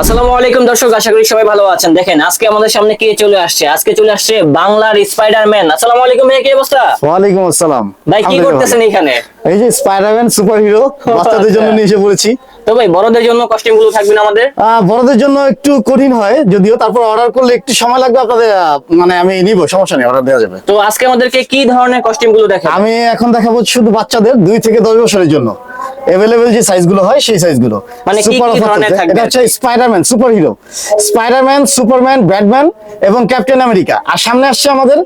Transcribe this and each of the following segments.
আসসালামু আলাইকুম দর্শক আশা করি সবাই ভালো আছেন। দেখেন আজকে আমাদের সামনে কে চলে আসছে? আজকে চলে আসছে বাংলার স্পাইডারম্যান আসসালামু আলাইকুম ভাই কি অবস্থা? ওয়ালাইকুম আসসালাম। ভাই কি করতেছেন এখানে? এই যে স্পাইডারম্যান সুপার হিরো বাচ্চাদের জন্য। নিয়ে এসে পড়েছি। তো ভাই বড়দের জন্য কস্টিউমগুলো থাকবে না আমাদের? বড়দের জন্য একটু কঠিন হয় যদিও তারপর অর্ডার করলে একটু সময় লাগবে আপনাদের মানে আমি নিব সমস্যা নেই অর্ডার দেওয়া যাবে। তো আজকে আমাদেরকে কি ধরনের কস্টিউমগুলো আমি এখন দেখাবো শুধু বাচ্চাদের দুই থেকে দশ বছরের জন্য। এভেলেবেল যে সাইজগুলো হয় সেই সাইজগুলো মানে কি সুপার কি অফার ধরনের থাকবে? এটা হচ্ছে স্পাইডারম্যান সুপারম্যান ব্যাটম্যান এবং ক্যাপ্টেন আমেরিকা আর সামনে আসছে আমাদের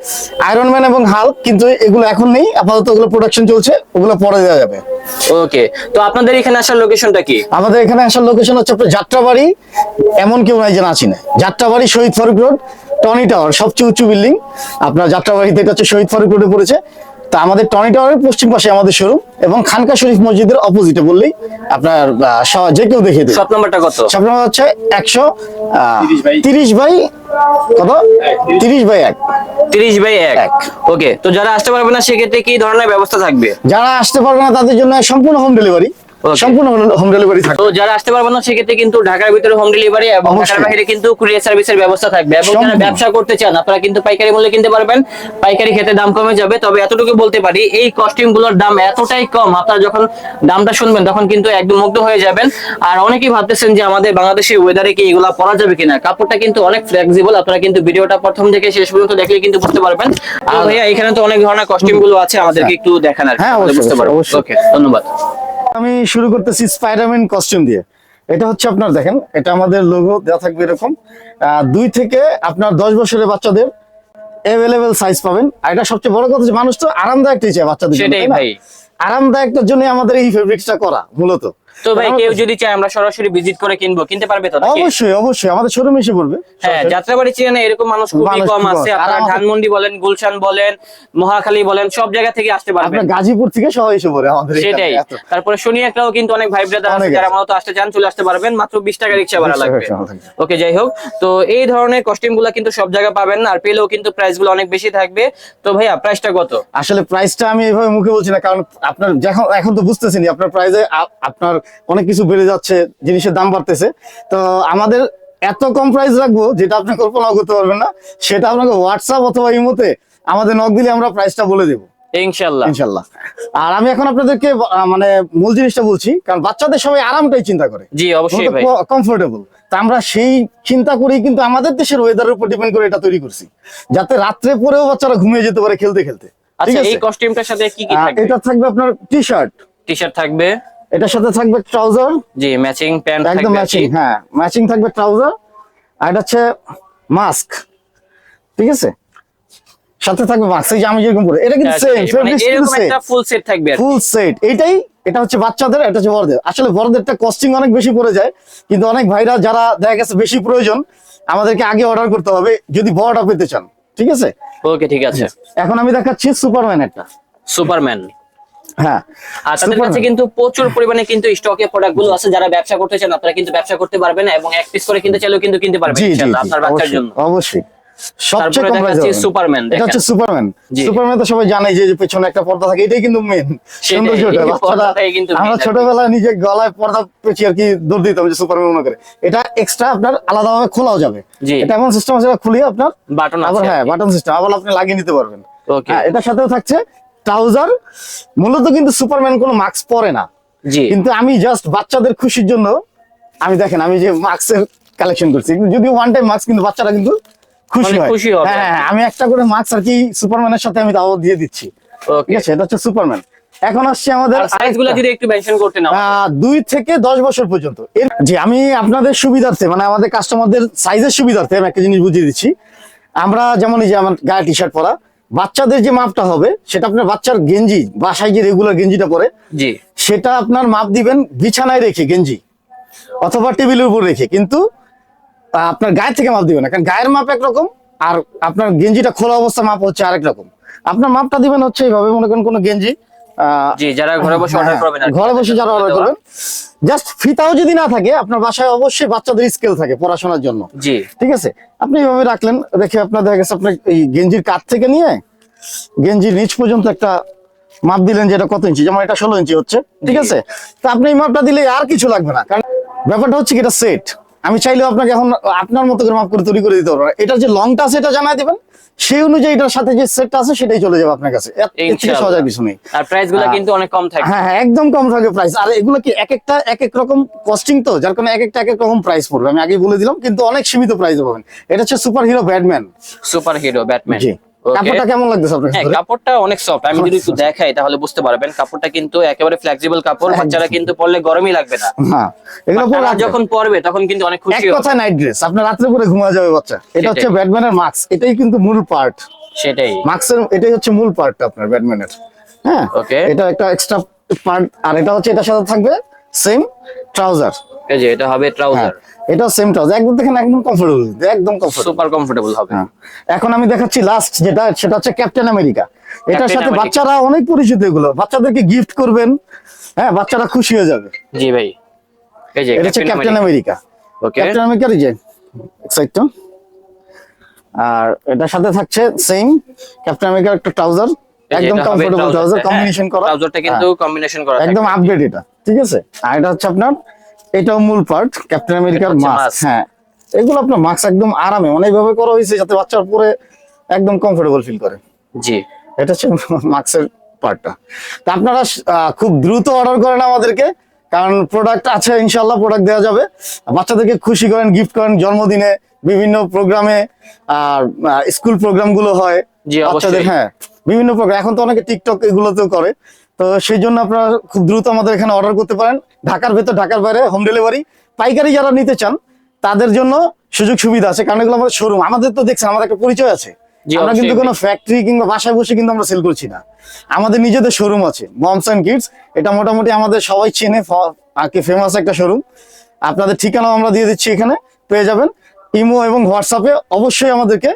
আয়রন ম্যান এবং হাল্ক কিন্তু এগুলো এখন নেই আপাতত ওগুলো প্রোডাকশন চলছে ওগুলো পরে দেওয়া যাবে। ওকে তো আপনাদের এখানে আসার লোকেশনটা কি? আমাদের এখানে আসার লোকেশন হচ্ছে আপনার যাত্রাবাড়ি এমন কেউ নাই যে না চিনে। Jatrabari Shahid Faruk road Tony tower সবচেয়ে উঁচু বিল্ডিং আপনার যাত্রাবাড়িতে এটা হচ্ছে শহীদ ফারুক রোডে পড়েছে। তা আমাদের টনি টাওয়ারের পশ্চিম পাশে আমাদের শোরুম এবং খানকা শরীফ মসজিদের অপোজিটে বললেই আপনার যে কেউ দেখিয়ে দেবে। শপ নাম্বারটা কত? সব নাম্বার হচ্ছে একশো তিরিশ বাই কত? তিরিশ বাই এক। তিরিশ বাই এক। ওকে তো যারা আসতে পারবে না সেক্ষেত্রে কি ধরনের ব্যবস্থা থাকবে? যারা আসতে পারবে না তাদের জন্য সম্পূর্ণ হোম ডেলিভারি. সম্পূর্ণ হোম ডেলিভারি থাকবে। তো যারা আসতে পারবে না সেক্ষেত্রে কিন্তু ঢাকার ভিতরে হোম ডেলিভারি এবং ঢাকার বাইরে কিন্তু কুরিয়ার সার্ভিসের ব্যবস্থা থাকবে। এবং যারা ব্যবসা করতে চান আপনারা কিন্তু পাইকারি মূল্যে কিনতে পারবেন। পাইকারি খেতে দাম কমে যাবে। তবে এতটুকু বলতে পারি এই কস্টিউমগুলোর দাম এতটাই কম আপনারা যখন দামটা শুনবেন তখন কিন্তু একদম মুগ্ধ হয়ে যাবেন। আর অনেকেই ভাবতেছেন যে আমাদের বাংলাদেশের ওয়েদারে কি এগুলা পরা যাবে কিনা? কাপড়টা কিন্তু অনেক ফ্লেক্সিবল আপনারা কিন্তু ভিডিওটা প্রথম থেকে শেষ পর্যন্ত দেখলে কিন্তু বুঝতে পারবেন। আর ভাইয়া এখানে তো অনেক ধরনের কস্টিউমগুলো আছে আমাদেরকে একটু দেখান আর হ্যাঁ, বুঝতে পারব ওকে ধন্যবাদ। আমি শুরু করতেছি স্পাইডারম্যান কস্টিউম দিয়ে। এটা হচ্ছে আপনার দেখেন এটা আমাদের লোগো দেওয়া থাকবে এরকম। আহ, দুই থেকে আপনার দশ বছরের বাচ্চাদের অ্যাভেলেবেল সাইজ পাবেন। আর এটা সবচেয়ে বড় কথা যে মানুষ তো আরামদায়কটাই চাই বাচ্চাদের জন্য। আরামদায়কটার জন্য আমাদের এই ফেব্রিক্সটা করা মূলত। তো ভাই কেউ যদি চায় আমরা সরাসরি ভিজিট করে কিনবো। কিনতে পারবে তো অবশ্যই অবশ্যই। আমাদের শোরুম এসে পড়বে হ্যাঁ যাত্রাবাড়ি চেনে এরকম মানুষ খুবই কম আছে। আপনারা ধানমন্ডি বলেন গুলশান বলেন মহাখালী বলেন সব জায়গা থেকে আসতে পারবেন। আপনার গাজীপুর থেকে সবাই এসে পড়ে আমাদের সেটাই। তারপরে শনি একটাও কিন্তু অনেক ভাই ব্রাদার আছে যারা। মূলত আসতে চান চলে আসতে পারবেন। মাত্র বিশ টাকা রিক্সা ভাড়া 20 টাকা লাগবে। রিকশা ভাড়া থাকবে। ওকে যাই হোক। তো এই ধরনের কস্টিউমগুলা কিন্তু সব জায়গায় পাবেন না আর পেলেও কিন্তু প্রাইসগুলো অনেক বেশি থাকবে। তো ভাইয়া প্রাইসটা কত? আসলে প্রাইসটা আমি এভাবে মুখে বলছি না কারণ আপনার এখন তো বুঝতেছেন আপনার প্রাইসে আপনার অনেক কিছু বেড়ে যাচ্ছে জিনিসের দাম বাড়তেছে। তো আমাদের এত কম প্রাইস রাখব যেটা আপনি কল্পনাও করতে পারবেন না সেটা আপনাকে হোয়াটসঅ্যাপ অথবা ইমোতে আমাদের নক দিলে আমরা প্রাইসটা বলে দেবো। ইনশাল্লাহ। ইনশাল্লাহ। আর আমি এখন আপনাদেরকে মানে মূল জিনিসটা বলছি কারণ বাচ্চাদের সবাই আরামটাই চিন্তা করে। জি অবশ্যই ভাই। কমফোর্টেবল তা আমরা সেই চিন্তা করেই কিন্তু আমাদের দেশের ওয়েদারের উপর ডিপেন্ড করে এটা তৈরি করছি। যাতে রাত্রে পরেও বাচ্চারা ঘুমিয়ে যেতে পারে খেলতে খেলতে। আচ্ছা এই কস্টিউমটার সাথে কি কি থাকবে? এটা থাকবে আপনার টি শার্ট টি শার্ট থাকবে? এটার সাথে থাকবে ট্রাউজার। জি ম্যাচিং প্যান্ট একদম ম্যাচিং হ্যাঁ ম্যাচিং থাকবে ট্রাউজার। আর এটা হচ্ছে মাস্ক ঠিক আছে? সাথে থাকবে মাস্ক এই যে আমি যেরকম পরে এটা কিন্তু সেম মানে এরকম একটা ফুল সেট থাকবে ফুল সেট এইটাই এটা হচ্ছে বাচ্চাদের এটা হচ্ছে বড়দের। আসলে বড়দেরটা কস্টিং অনেক বেশি পড়ে যায় কিন্তু অনেক ভাইরা যারা দেখা গেছে বেশি প্রয়োজন আমাদেরকে আগে অর্ডার করতে হবে যদি বড়টা পেতে চান ঠিক আছে? ওকে ঠিক আছে। এখন আমি দেখাচ্ছি সুপারম্যান একটা সুপারম্যান হ্যাঁ আর তাদের কাছে কিন্তু প্রচুর পরিমাণে কিন্তু স্টকে প্রোডাক্টগুলো আছে যারা ব্যবসা করতে চান আপনারা কিন্তু ব্যবসা করতে পারবেন এবং এক পিস করে কিনতে চাইলেও কিন্তু কিনতে পারবেন ইনশাআল্লাহ আপনার বাচ্চার জন্য। অবশ্যই। সবচেয়ে তারপরে কম সুপারম্যান এটা হচ্ছে সুপারম্যান সুপারম্যান তো সবাই জানে যে যে পেছনে একটা পর্দা থাকে এটাই কিন্তু মেন সৌন্দর্যটা এই বাচ্চারা পর্দাটাই কিন্তু main আমরা ছোটবেলায় নিজে গলায় পর্দা পেঁচিয়ে আর কি দৌড় দিতাম যে সুপারম্যান মনে করে। এটা এক্সট্রা আপনার আলাদাভাবে খোলাও যাবে। এটা এমন সিস্টেম আছে খুলিয়ে আপনার বাটন আবার হ্যাঁ বাটন সিস্টেম আবার আপনি লাগিয়ে নিতে পারবেন। হ্যাঁ এটার সাথেও থাকছে ট্রাউজার মূলত কিন্তু সুপারম্যান কোনো মাস্ক পরে না। জি। কিন্তু আমি জাস্ট বাচ্চাদের খুশির জন্য আমি দেখেন আমি যে মাস্কের কালেকশন করছি যদি ওয়ান টাইম মাস্ক কিন্তু বাচ্চারা কিন্তু খুশি মানে হয়। খুশি হবে। হ্যাঁ হ্যাঁ, আমি একটা করে মাস্ক আর কি সুপারম্যানের সাথে আমি তাও দিয়ে দিচ্ছি। ঠিক আছে এটা হচ্ছে সুপারম্যান এখন আসছে আমাদের আর সাইজগুলো আরেকটা। যদি একটু মেনশন করতে নাও। দুই থেকে দশ বছর পর্যন্ত। জি আমি আপনাদের সুবিধার্থে মানে আমাদের কাস্টমারদের সাইজের সুবিধার্থে আমি একটা জিনিস বুঝিয়ে দিচ্ছি। আমরা যেমন এই যে আমার গায়ে টি শার্ট পরা বাচ্চাদের যে মাপটা হবে সেটা আপনার বাচ্চার গেঞ্জি বাসায় যে রেগুলার গেঞ্জিটা পরে জি। সেটা আপনার মাপ দিবেন বিছানায় রেখে গেঞ্জি অথবা টেবিলের উপর রেখে কিন্তু আপনার গায়ে থেকে মাপ দিবেন না কারণ গায়ের মাপ একরকম আর আপনার গেঞ্জিটা খোলা অবস্থা মাপ হচ্ছে আরেক রকম। আপনার মাপটা দিবেন হচ্ছে এইভাবে মনে করেন কোনো গেঞ্জি জি যারা ঘরে বসে অর্ডার হ্যাঁ, করবেন ঘরে বসে যারা অর্ডার করবেন জাস্ট ফিতাও যদি না থাকে আপনার বাসায় অবশ্যই বাচ্চাদের স্কেল থাকে পড়াশোনার জন্য। জি। ঠিক আছে? আপনি এইভাবে রাখলেন রেখে আপনার দেখা গেছে আপনার এই গেঞ্জির কাঠ থেকে নিয়ে গেঞ্জির নিচ পর্যন্ত একটা মাপ দিলেন যে এটা কত ইঞ্চি যেমন এটা ষোলো ইঞ্চি হচ্ছে। ঠিক আছে? তা আপনি এই মাপটা দিলে আর কিছু লাগবে না। কারণ ব্যাপারটা হচ্ছে কি এটা সেট আমি চাইলেও আপনাকে এখন আপনার মতো করে মাপ করে তৈরি করে দিতে পারব না। এটার যে লংটা আছে এটা জানাই দিবেন। সেই অনুযায়ী এটার সাথে যে সেট আছে সেটাই চলে যাবে আপনার কাছে। নেই। আর প্রাইসগুলো হ্যাঁ। কিন্তু অনেক কম থাকে। হ্যাঁ হ্যাঁ একদম কম থাকে প্রাইস আর এগুলো কি এক একটা এক এক রকম কস্টিং তো? যার কারণে এক একটা এক এক রকম প্রাইস পড়বে। আমি আগে বলে দিলাম কিন্তু অনেক সীমিত প্রাইস পাবেন। এটা হচ্ছে super hero Batman super hero Batman জি। কাপড়টা কেমন লাগতেছে আপনার হ্যাঁ কাপড়টা অনেক সফট আমি যদি একটু দেখাই তাহলে বুঝতে পারবেন। কাপড়টা কিন্তু একেবারে ফ্লেক্সিবল কাপড় বাচ্চারা কিন্তু পরলে গরমই লাগবে না। হ্যাঁ এগুলো পরে যখন পরবে তখন কিন্তু অনেক খুশি হবে। কথা নাইট ড্রেস আপনার রাত্রে পরে ঘুমা যাবে বাচ্চা। এটা হচ্ছে। ব্যাটম্যানের মাস্ক এটাই কিন্তু মূল পার্ট সেটাই। মাস্কের এটাই হচ্ছে মূল পার্টটা আপনার ব্যাটম্যানের। হ্যাঁ Okay. এটা একটা এক্সট্রা পার্ট আর এটা হচ্ছে এটার সাথে থাকবে সেম ট্রাউজার এই যে এটা হবে হ্যাঁ ট্রাউজার এটাও সেম ট্রাউজার একদম দেখেন একদম কমফোর্টেবল একদম কমফোর্টেবল সুপার কমফোর্টেবল হবে। হ্যাঁ। এখন আমি দেখাচ্ছি লাস্ট যেটা সেটা হচ্ছে ক্যাপ্টেন আমেরিকা এটার সাথে বাচ্চারা অনেক পরিচিত এগুলো। বাচ্চাদেরকে গিফট করবেন। হ্যাঁ বাচ্চারা খুশি হয়ে যাবে। জি ভাই। এই যে এটা হচ্ছে ক্যাপ্টেন আমেরিকা ওকে ক্যাপ্টেন আমেরিকার এই যে সাইডটা আর এটার সাথে থাকছে সেম ক্যাপ্টেন আমেরিকার একটা ট্রাউজার একদম কমফোর্টেবল ট্রাউজার কম্বিনেশন করা। ট্রাউজারটা হ্যাঁ, কিন্তু কম্বিনেশন করা একদম আপডেট এটা। ঠিক আছে? আর এটা হচ্ছে আপনার এটাও মূল পার্ট ক্যাপ্টেন আমেরিকার মাস্ক হ্যাঁ। এগুলো আপনার মাস্ক একদম আরামে মানে এইভাবে করা হয়েছে যাতে বাচ্চার পরে একদম কমফোর্টেবল ফিল করে। জি। এটা হচ্ছে মাস্কের পার্টটা তা আপনারা খুব দ্রুত অর্ডার করেন আমাদেরকে কারণ প্রোডাক্ট আছে ইনশাল্লাহ প্রোডাক্ট দেওয়া যাবে। বাচ্চাদেরকে খুশি করেন গিফট করেন জন্মদিনে বিভিন্ন প্রোগ্রামে আর স্কুল প্রোগ্রামগুলো হয়। জি, বাচ্চাদের হ্যাঁ বিভিন্ন প্রোগ্রাম এখন তো অনেকে টিকটক এগুলোতেও করে। তো সেই জন্য আপনারা খুব দ্রুত আমাদের এখানে অর্ডার করতে পারেন। ঢাকার ভেতর ঢাকার বাইরে হোম ডেলিভারি পাইকারি যারা নিতে চান তাদের জন্য সুযোগ সুবিধা আছে কারণ এগুলো আমাদের শোরুম আমাদের তো দেখছেন আমাদের একটা পরিচয় আছে। আমরা কিন্তু কোনো ফ্যাক্টরি কিংবা বাসায় বসে কিন্তু আমরা সেল করছি না। আমাদের নিজেদের শোরুম আছে মমস অ্যান্ড কিডস এটা মোটামুটি আমাদের সবাই চেনে ফেমাস একটা শোরুম আপনাদের ঠিকানাও আমরা দিয়ে দিচ্ছি এখানে পেয়ে যাবেন। ইমো এবং হোয়াটসঅ্যাপে অবশ্যই আমাদেরকে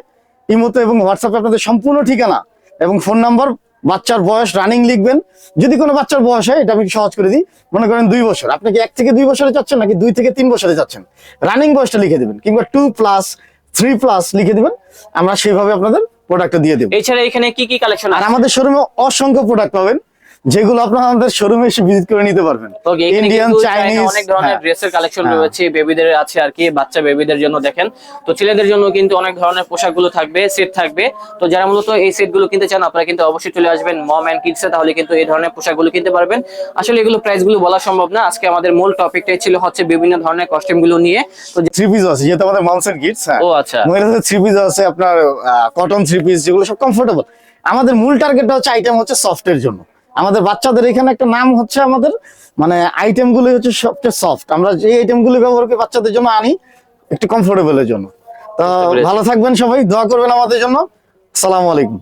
ইমোতে এবং হোয়াটসঅ্যাপে আপনাদের সম্পূর্ণ ঠিকানা এবং ফোন নাম্বার বাচ্চার বয়স রানিং লিখবেন। যদি কোনো বাচ্চার বয়স হয় এটা আমি সহজ করে দিই। মনে করেন দুই বছর। আপনি কি এক থেকে দুই বছরে চাচ্ছেন নাকি দুই থেকে তিন বছরে চাচ্ছেন? রানিং বয়সটা লিখে দেবেন কিংবা টু প্লাস থ্রি প্লাস লিখে দেবেন। আমরা সেভাবে আপনাদের প্রোডাক্টটা দিয়ে দেবো। এছাড়া এখানে কি কি কালেকশন আর আমাদের শোরুমে অসংখ্য প্রোডাক্ট পাবেন। যেগুলো আপনারা আমাদের শোরুমে এসে ভিজিট করে নিতে পারবেন। ইন্ডিয়ান চাইনিজ অনেক ধরনের ড্রেসের কালেকশন হ্যাঁ। রয়েছে বেবিদের আছে আর কি বাচ্চা বেবিদের জন্য দেখেন। তো ছেলেদের জন্য কিন্তু অনেক ধরনের পোশাকগুলো থাকবে সেট থাকবে। তো যারা মূলত এই সেটগুলো কিনতে চান আপনারা কিন্তু অবশ্যই চলে আসবেন মম এন্ড কিডসে তাহলে কিন্তু এই ধরনের পোশাকগুলো কিনতে পারবেন। আসলে এগুলো প্রাইসগুলো বলা সম্ভব না। আজকে আমাদের মূল টপিকটাই ছিল হচ্ছে বিভিন্ন ধরনের কস্টিউমগুলো নিয়ে। তো থ্রি পিস আছে যেহেতু আমাদের মামস এন্ড কিডস হ্যাঁ। ও আচ্ছা। মহিলাদের থ্রি পিস আছে আপনার কটন থ্রি পিস যেগুলো সব কমফোর্টেবল আমাদের মূল টার্গেটটা হচ্ছে আইটেম হচ্ছে সফটের জন্য। আমাদের বাচ্চাদের এখানে একটা নাম হচ্ছে আমাদের মানে আইটেম গুলি হচ্ছে সবচেয়ে সফট আমরা যে আইটেম গুলি ব্যবহার করি বাচ্চাদের জন্য আনি একটু কমফোর্টেবল এর জন্য। তো ভালো থাকবেন সবাই দোয়া করবেন আমাদের জন্য। সালাম আলাইকুম।